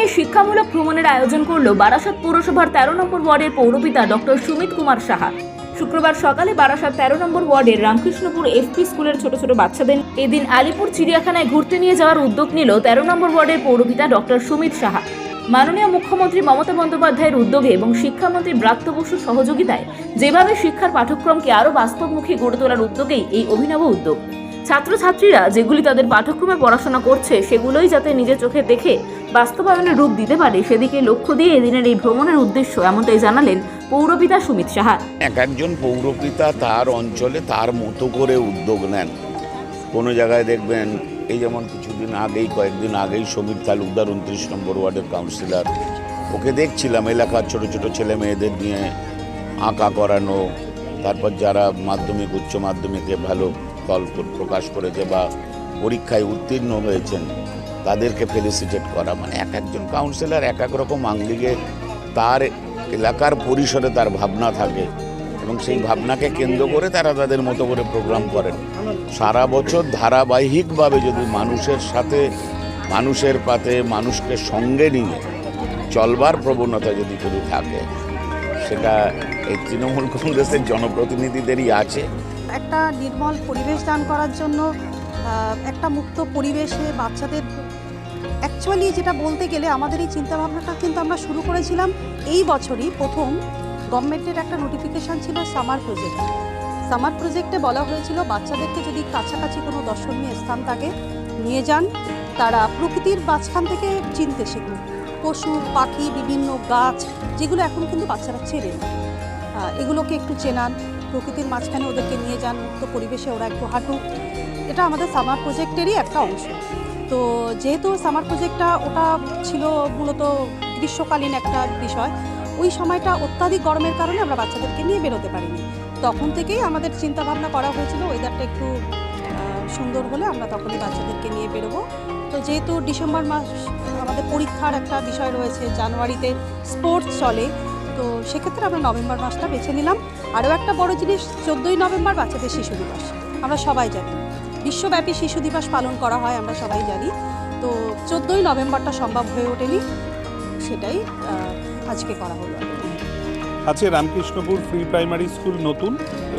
নিয়ে শিক্ষামূলক ভ্রমণের আয়োজন করল বারাসাত পৌরসভার তেরো নম্বর ওয়ার্ডের পৌরপিতা ডক্টর সুমিত কুমার সাহা। শুক্রবার সকালে বারাসাত তেরো নম্বর ওয়ার্ডের রামকৃষ্ণপুর এফপি স্কুলের ছোট ছোট বাচ্চাদের এদিন আলিপুর চিড়িয়াখানায় ঘুরতে নিয়ে যাওয়ার উদ্যোগ নিল তেরো নম্বর ওয়ার্ডের পৌরপিতা ডক্টর সুমিত সাহা। মাননীয় মুখ্যমন্ত্রী মমতা বন্দ্যোপাধ্যায়ের উদ্যোগে এবং শিক্ষামন্ত্রী ব্রাত্য বসুর সহযোগিতায় যেভাবে শিক্ষার পাঠ্যক্রমকে আরও বাস্তবমুখী গড়ে তোলার উদ্যোগেই এই অভিনব উদ্যোগ। ছাত্রছাত্রীরা যেগুলি তাদের পাঠ্যক্রমে পড়াশোনা করছে, সেগুলোই যাতে নিজের চোখে দেখে বাস্তবায়নের রূপ দিতে পারে, সেদিকে লক্ষ্য দিয়ে এদিনের এই ভ্রমণের উদ্দেশ্য এমনটাই জানালেন পৌরপিতা সুমিত সাহা। এক একজন পৌরপিতা তার অঞ্চলে তার মতো করে উদ্যোগ নেন। কোনো জায়গায় দেখবেন, এই যেমন কিছুদিন আগেই, কয়েকদিন আগেই সমীর তালুকদার উনত্রিশ নম্বর ওয়ার্ডের কাউন্সিলর, ওকে দেখছিলাম এলাকার ছোট ছোট ছেলে মেয়েদের নিয়ে আঁকা করানো, তারপর যারা মাধ্যমিক, উচ্চ মাধ্যমিকে ভালো ফল প্রকাশ করেছে বা পরীক্ষায় উত্তীর্ণ হয়েছেন, তাদেরকে ফেলিসিটেট করা। মানে এক একজন কাউন্সিলর এক এক রকম আঙ্গিকে তার এলাকার পরিসরে তার ভাবনা থাকে এবং সেই ভাবনাকে কেন্দ্র করে তারা তাদের মতো করে প্রোগ্রাম করেন। সারা বছর ধারাবাহিকভাবে যদি মানুষের সাথে, মানুষের পাতে, মানুষকে সঙ্গে নিয়ে চলবার প্রবণতা যদি যদি থাকে, সেটা এই তৃণমূল কংগ্রেসের জনপ্রতিনিধিদেরই আছে। একটা নির্মল পরিবেশ দান করার জন্য একটা মুক্ত পরিবেশে বাচ্চাদের অ্যাকচুয়ালি যেটা বলতে গেলে আমাদের এই চিন্তাভাবনাটা কিন্তু আমরা শুরু করেছিলাম এই বছরই প্রথম গভর্নমেন্টের একটা নোটিফিকেশান ছিল সামার প্রজেক্ট সামার প্রজেক্টে বলা হয়েছিল বাচ্চাদেরকে যদি কাছাকাছি কোনো দর্শনীয় স্থান থাকে, নিয়ে যান, তারা প্রকৃতির মাঝখান থেকে চিনতে শিখুন পশু, পাখি, বিভিন্ন গাছ, যেগুলো এখন কিন্তু বাচ্চারা চেনে। এগুলোকে একটু চেনান। প্রকৃতির মাঝখানে ওদেরকে নিয়ে যান, মুক্ত পরিবেশে ওরা একটু হাঁটুক। এটা আমাদের সামার প্রজেক্টেরই একটা অংশ। তো যেহেতু সামার প্রজেক্টটা ওটা ছিল মূলত গ্রীষ্মকালীন একটা বিষয়, ওই সময়টা অত্যাধিক গরমের কারণে আমরা বাচ্চাদেরকে নিয়ে বেরোতে পারিনি। তখন থেকেই আমাদের চিন্তা ভাবনা করা হয়েছিল ওয়েদারটা একটু সুন্দর হলে আমরা তখনই বাচ্চাদেরকে নিয়ে বেরোবো। তো যেহেতু ডিসেম্বর মাস আমাদের পরীক্ষার একটা বিষয় রয়েছে, জানুয়ারিতে স্পোর্টস চলে তো সেক্ষেত্রে আমরা নভেম্বর মাসটা বেছে নিলাম। আরও একটা বড় জিনিস, চোদ্দোই নভেম্বর বাচ্চাদের শিশু দিবস। আমরা সবাই জানি, বিশ্বব্যাপী শিশু দিবস পালন করা হয়, আমরা সবাই জানি। তো চোদ্দোই নভেম্বরটা সম্ভব হয়ে ওঠেনি, সেটাই আজকে করা হলো। আছে রামকৃষ্ণপুর ফ্রি প্রাইমারি স্কুল নতুন।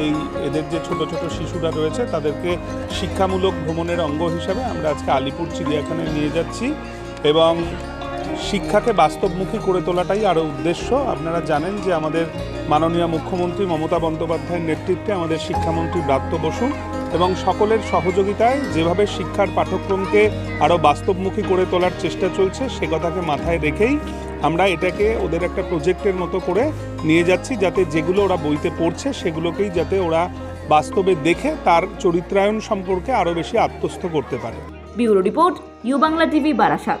এই এদের যে ছোট ছোট শিশুরা রয়েছে, তাদেরকে শিক্ষামূলক ভ্রমণের অঙ্গ হিসাবে আমরা আজকে আলিপুর চিড়িয়াখানায় নিয়ে যাচ্ছি। এবং শিক্ষাকে বাস্তবমুখী করে তোলাটাই আরও উদ্দেশ্য। আপনারা জানেন যে আমাদের মাননীয় মুখ্যমন্ত্রী মমতা বন্দ্যোপাধ্যায়ের নেতৃত্বে আমাদের শিক্ষামন্ত্রী ব্রাত্য বসু এবং সকলের সহযোগিতায় যেভাবে শিক্ষার পাঠ্যক্রমকে আরও বাস্তবমুখী করে তোলার চেষ্টা চলছে, সে কথাকে মাথায় রেখেই আমরা এটাকে ওদের একটা প্রজেক্টের মতো করে নিয়ে যাচ্ছি যাতে যেগুলো ওরা বইতে পড়ছে সেগুলোকেই যাতে ওরা বাস্তবে দেখে তার চরিত্রায়ন সম্পর্কে আরও বেশি আত্মস্থ করতে পারে। Bureau report U Bangla TV, Barasat.